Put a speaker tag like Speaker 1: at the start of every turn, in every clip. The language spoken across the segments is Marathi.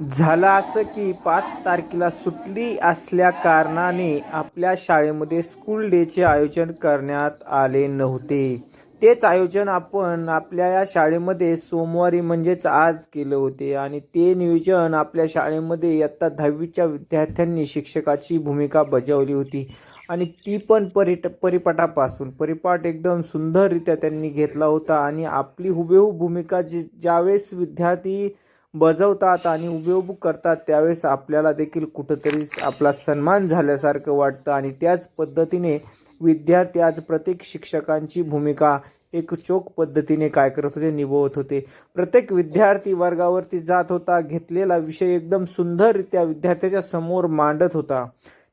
Speaker 1: झालं असं की पाच तारखेला सुटली असल्या कारणाने आपल्या शाळेमध्ये स्कूल डेचे आयोजन करण्यात आले नव्हते. तेच आयोजन आपण आपल्या या शाळेमध्ये सोमवारी म्हणजेच आज केलं होते आणि ते नियोजन आपल्या शाळेमध्ये इयत्ता दहावीच्या विद्यार्थ्यांनी शिक्षकाची भूमिका बजावली होती. आणि ती पण परिट परिपाठापासून परिपाठ एकदम सुंदररित्या त्यांनी घेतला होता आणि आपली हुबेहूब भूमिका जी ज्यावेळेस विद्यार्थी बजवतात आणि उपयोग करतात त्यावेळेस आपल्याला देखील कुठंतरी आपला सन्मान झाल्यासारखं वाटतं. आणि त्याच पद्धतीने विद्यार्थी आज प्रत्येक शिक्षकांची भूमिका एक चोख पद्धतीने काय करत होते निभवत होते. प्रत्येक विद्यार्थी वर्गावरती जात होता घेतलेला विषय एकदम सुंदररित्या विद्यार्थ्याच्या समोर मांडत होता.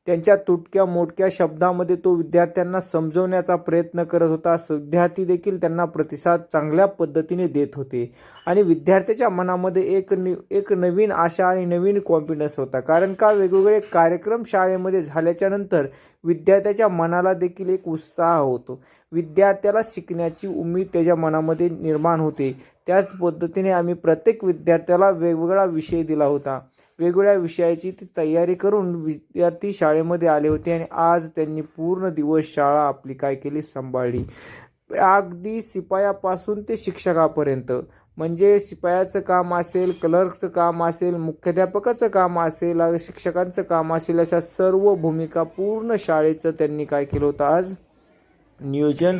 Speaker 1: त्यांच्या तुटक्या मोठक्या शब्दामध्ये तो विद्यार्थ्यांना समजवण्याचा प्रयत्न करत होता. विद्यार्थी देखील त्यांना प्रतिसाद चांगल्या पद्धतीने देत होते. आणि विद्यार्थ्याच्या मनामध्ये एक नि एक नवीन आशा आणि नवीन कॉन्फिडन्स होता. कारण का? वेगवेगळे कार्यक्रम शाळेमध्ये झाल्याच्यानंतर विद्यार्थ्याच्या मनाला देखील एक उत्साह होतो. विद्यार्थ्याला शिकण्याची उमेद त्याच्या मनामध्ये निर्माण होते. त्याच पद्धतीने आम्ही प्रत्येक विद्यार्थ्याला वेगवेगळा विषय दिला होता. वेगवेगळ्या विषयाची ती तयारी करून विद्यार्थी शाळेमध्ये आले होते आणि आज त्यांनी पूर्ण दिवस शाळा आपली काय केली? सांभाळली. अगदी शिपायापासून ते शिक्षकापर्यंत. म्हणजे शिपायाचं काम असेल क्लर्कचं काम असेल मुख्याध्यापकाचं काम असेल शिक्षकांचं काम असेल अशा सर्व भूमिका पूर्ण शाळेचं त्यांनी काय केलं होतं आज? नियोजन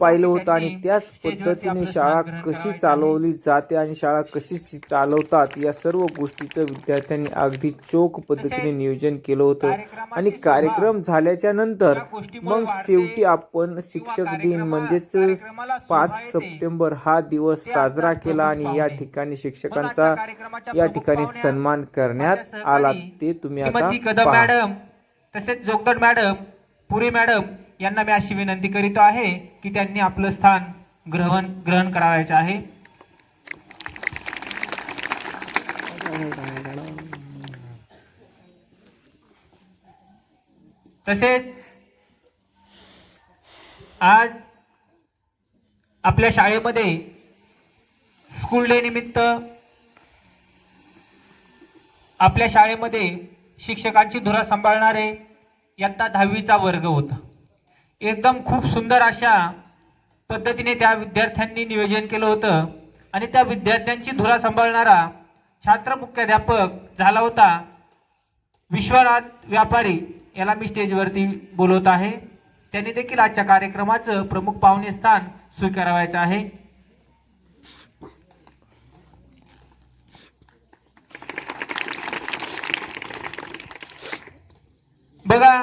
Speaker 1: पाहिलं होतं आणि त्याच पद्धतीने शाळा कशी चालवली जाते आणि शाळा कशी चालवतात या सर्व गोष्टीचं विद्यार्थ्यांनी अगदी चोख पद्धतीने नियोजन केलं होतं. आणि कार्यक्रम झाल्याच्यानंतर मग शेवटी आपण शिक्षक दिन म्हणजेच पाच सप्टेंबर हा दिवस साजरा केला आणि या ठिकाणी शिक्षकांचा या ठिकाणी सन्मान करण्यात आला. ते तुम्ही आता.
Speaker 2: मॅडम तसेच जोगदड मॅडम पुरी मॅडम यांना मी अशी विनंती करीत आहे की त्यांनी आपलं स्थान ग्रहण ग्रहण करावायचं आहे. तसेच आज आपल्या शाळेमध्ये स्कूल डे निमित्त आपल्या शाळेमध्ये शिक्षकांची धुरा सांभाळणारे इयत्ता दहावीचा वर्ग होता. एकदम खूप सुंदर अशा पद्धतीने त्या विद्यार्थ्यांनी नियोजन केलं होतं. आणि त्या विद्यार्थ्यांची धुरा सांभाळणारा छात्र मुख्याध्यापक झाला होता विश्वनाथ व्यापारी. याला मी स्टेजवरती बोलवत आहे. त्यांनी देखील आजच्या कार्यक्रमाचं प्रमुख पाहुणे स्थान स्वीकारावायचं आहे. बघा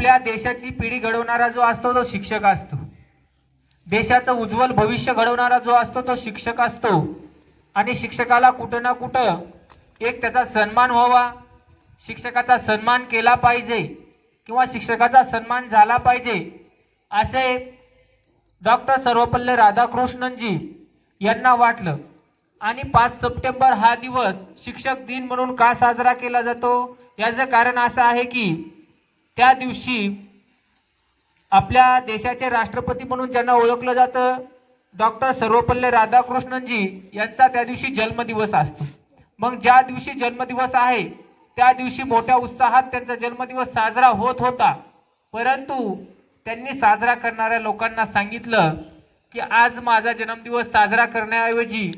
Speaker 2: आपल्या देशाची पिढी घडवणारा जो असतो तो शिक्षक असतो. देशाचं उज्ज्वल भविष्य घडवणारा जो असतो तो शिक्षक असतो. आणि शिक्षकाला कुठं ना कुठं एक त्याचा सन्मान व्हावा शिक्षकाचा सन्मान केला पाहिजे किंवा शिक्षकाचा सन्मान झाला पाहिजे असे डॉक्टर सर्वपल्ली राधाकृष्णनजी यांना वाटलं. आणि पाच सप्टेंबर हा दिवस शिक्षक दिन म्हणून का साजरा केला जातो? याचं कारण असं आहे की त्या दिवशी आपल्या देशाचे राष्ट्रपती म्हणून ज्यांना ओळखलं जातं डॉक्टर सर्वपल्ली राधाकृष्णनजी यांचा त्या दिवशी जन्मदिवस असतो. मग ज्या दिवशी जन्मदिवस आहे त्या दिवशी मोठ्या उत्साहात त्यांचा जन्मदिवस साजरा होत होता. परंतु त्यांनी साजरा करणाऱ्या लोकांना सांगितलं की आज माझा जन्मदिवस साजरा करण्याऐवजी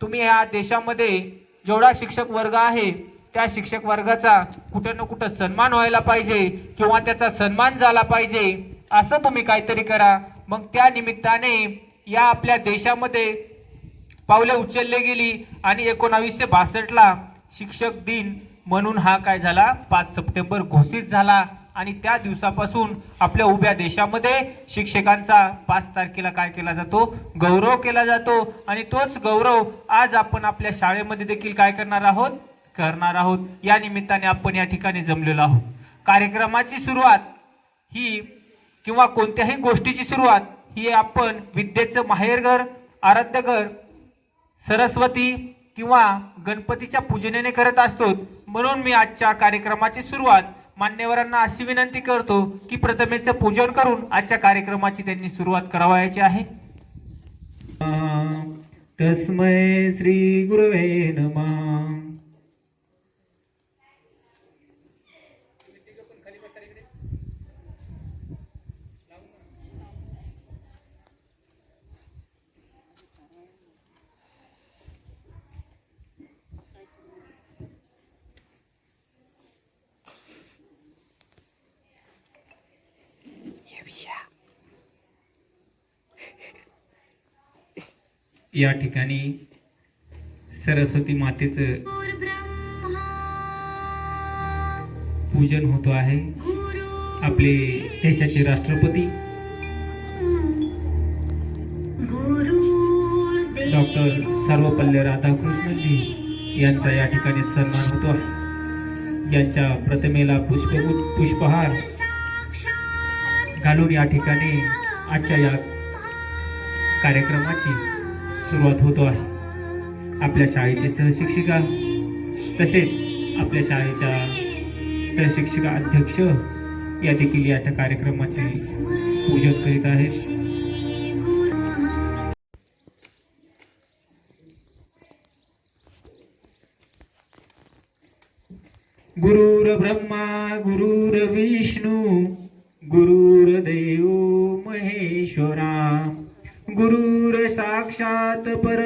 Speaker 2: तुम्ही ह्या देशामध्ये जेवढा शिक्षक वर्ग आहे त्या शिक्षक वर्गाचा कुठं ना कुठं सन्मान व्हायला पाहिजे किंवा त्याचा सन्मान झाला पाहिजे असं तुम्ही काहीतरी करा. मग त्या निमित्ताने या आपल्या देशामध्ये पावले उचलले गेली आणि एकोणावीसशे बासष्टला शिक्षक दिन म्हणून हा काय झाला? पाच सप्टेंबर घोषित झाला आणि त्या दिवसापासून आपल्या उभ्या देशामध्ये शिक्षकांचा पाच तारखेला काय केला जातो? गौरव केला जातो आणि तोच गौरव आज आपण आपल्या शाळेमध्ये देखील काय करणार आहोत? करणार आहोत. या निमित्ताने आपण या ठिकाणी जमलेलो आहोत. कार्यक्रमाची सुरुवात ही किंवा कोणत्याही गोष्टीची सुरुवात ही आपण विद्येचं माहेरघर आराध्यघर सरस्वती किंवा गणपतीच्या पूजनेने करत असतो. म्हणून मी आजच्या कार्यक्रमाची सुरुवात मान्यवरांना अशी विनंती करतो की प्रथमेचं पूजन करून आजच्या कार्यक्रमाची त्यांनी सुरुवात करावयाची आहे. तस्मै श्री गुरुवे नमः. या ठिकाणी सरस्वती मातेचं पूजन होतो आहे. आपले देशाचे राष्ट्रपती. डॉक्टर सर्वपल्ली राधाकृष्णनजी यांचा या ठिकाणी सन्मान होतो आहे. यांच्या प्रतिमेला पुष्प पुष्पहार घालून या ठिकाणी आजच्या या कार्यक्रमाची सुरुवात होतो आहे. आपल्या शाळेचे सहशिक्षिका तसेच आपल्या शाळेच्या सहशिक्षिका अध्यक्ष या देखील या कार्यक्रमाचे पूजन करीत आहेत. गुरुर ब्रह्मा गुरुर ಪರ